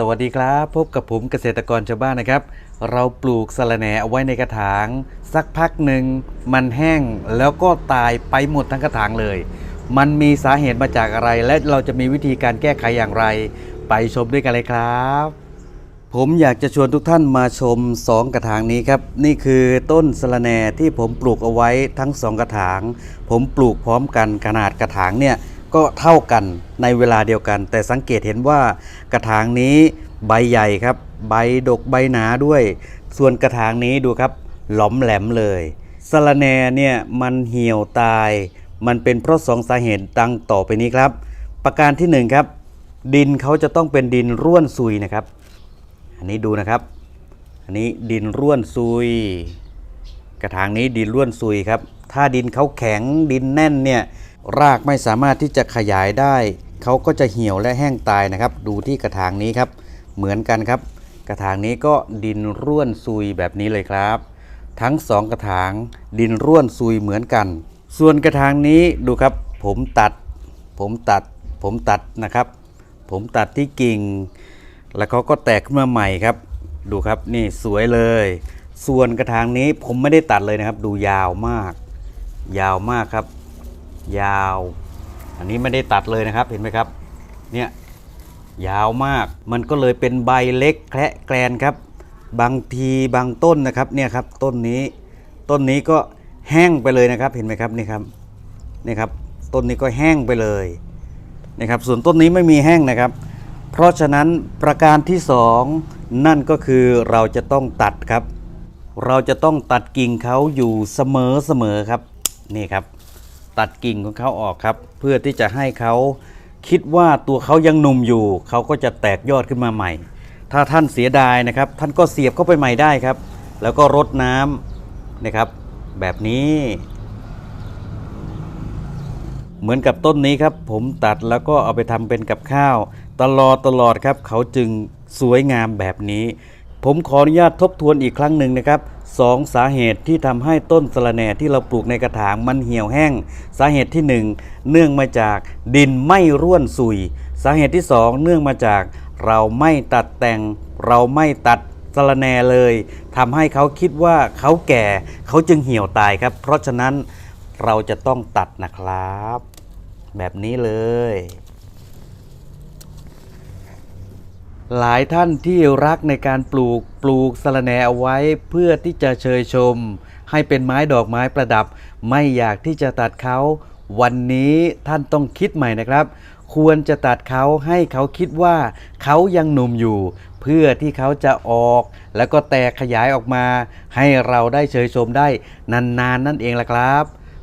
สวัสดีครับ พบกับผมเกษตรกรชาวบ้านนะครับ เราปลูกสะระแหน่เอาไว้ในกระถาง สักพักหนึ่งมันแห้งแล้วก็ตายไปหมดทั้งกระถางเลย มันมีสาเหตุมาจากอะไร และเราจะมีวิธีการแก้ไขอย่างไร ไปชมด้วยกันเลยครับ ผมอยากจะชวนทุกท่านมาชม 2 กระถางนี้ครับ นี่คือต้นสะระแหน่ที่ผมปลูกเอาไว้ทั้ง 2 กระถาง ผมปลูกพร้อมกันขนาดกระถางเนี่ย ก็เท่ากันในเวลาเดียวกัน แต่สังเกตเห็นว่ากระถางนี้ใบใหญ่ครับ ใบดกใบหนาด้วย ส่วนกระถางนี้ดูครับ หลอมแหลมเลยสะระแน่เนี่ยมันเหี่ยวตาย มันเป็นเพราะสองสาเหตุดังต่อไปนี้ครับ ประการที่หนึ่งครับ ดินเขาจะต้องเป็นดินร่วนซุยนะครับ อันนี้ดูนะครับ อันนี้ดินร่วนซุย กระถางนี้ดินร่วนซุยครับ ถ้าดินเขาแข็งดินแน่นเนี่ย รากไม่สามารถที่จะขยายได้ เขาก็จะเหี่ยวและแห้งตายนะครับ ดูที่กระถางนี้ครับ เหมือนกันครับ กระถางนี้ก็ดินร่วนซุยแบบนี้เลยครับ ทั้งสองกระถางดินร่วนซุยเหมือนกัน ส่วนกระถางนี้ดูครับ ผมตัด ผมตัด ผมตัดนะครับ ผมตัดที่กิ่ง แล้วเขาก็แตกขึ้นมาใหม่ครับ ดูครับนี่สวยเลย ส่วนกระถางนี้ผมไม่ได้ตัดเลยนะครับ ดูยาวมาก ยาวมากครับ ยาว อันนี้ไม่ได้ตัดเลยนะครับเห็นไหมครับเนี่ยยาวมากมันก็เลยเป็นใบเล็กแคะแกลนครับ บางทีบางต้นนะครับเนี่ยครับต้นนี้ต้นนี้ก็แห้งไปเลยนะครับเห็นไหมครับนี่ครับนี่ครับต้นนี้ก็แห้งไปเลยนะครับส่วนต้นนี้ไม่มีแห้งนะครับ เพราะฉะนั้นประการที่สองนั่นก็คือเราจะต้องตัดครับ เราจะต้องตัดกิ่งเขาอยู่เสมอเสมอครับนี่ครับ ตัดกิ่งของเขาออกครับ เพื่อที่จะให้เขาคิดว่าตัวเขายังหนุ่มอยู่ เขาก็จะแตกยอดขึ้นมาใหม่ ถ้าท่านเสียดายนะครับ ท่านก็เสียบเข้าไปใหม่ได้ครับ แล้วก็รดน้ำนะครับ แบบนี้ เหมือนกับต้นนี้ครับ ผมตัดแล้วก็เอาไปทำเป็นกับข้าว ตลอดตลอดครับ เขาจึงสวยงามแบบนี้ ผมขออนุญาตทบทวนอีกครั้งหนึ่งนะครับสองสาเหตุที่ทำให้ต้นสะระแหน่ที่เราปลูกในกระถางมันเหี่ยวแห้ง สาเหตุที่หนึ่งเนื่องมาจากดินไม่ร่วนซุย สาเหตุที่สองเนื่องมาจากเราไม่ตัดแต่ง เราไม่ตัดสะระแหน่เลยทำให้เขาคิดว่าเขาแก่เขาจึงเหี่ยวตายครับ เพราะฉะนั้นเราจะต้องตัดนะครับ แบบนี้เลย หลายท่านที่รักในการปลูกปลูกสะระแหน่เอาไว้เพื่อที่จะเชยชม ให้เป็นไม้ดอกไม้ประดับ ไม่อยากที่จะตัดเขา วันนี้ท่านต้องคิดใหม่นะครับ ควรจะตัดเขาให้เขาคิดว่าเขายังหนุ่มอยู่ เพื่อที่เขาจะออก แล้วก็แตกขยายออกมา ให้เราได้เชยชมได้นานๆนนั่นเองล่ะครับ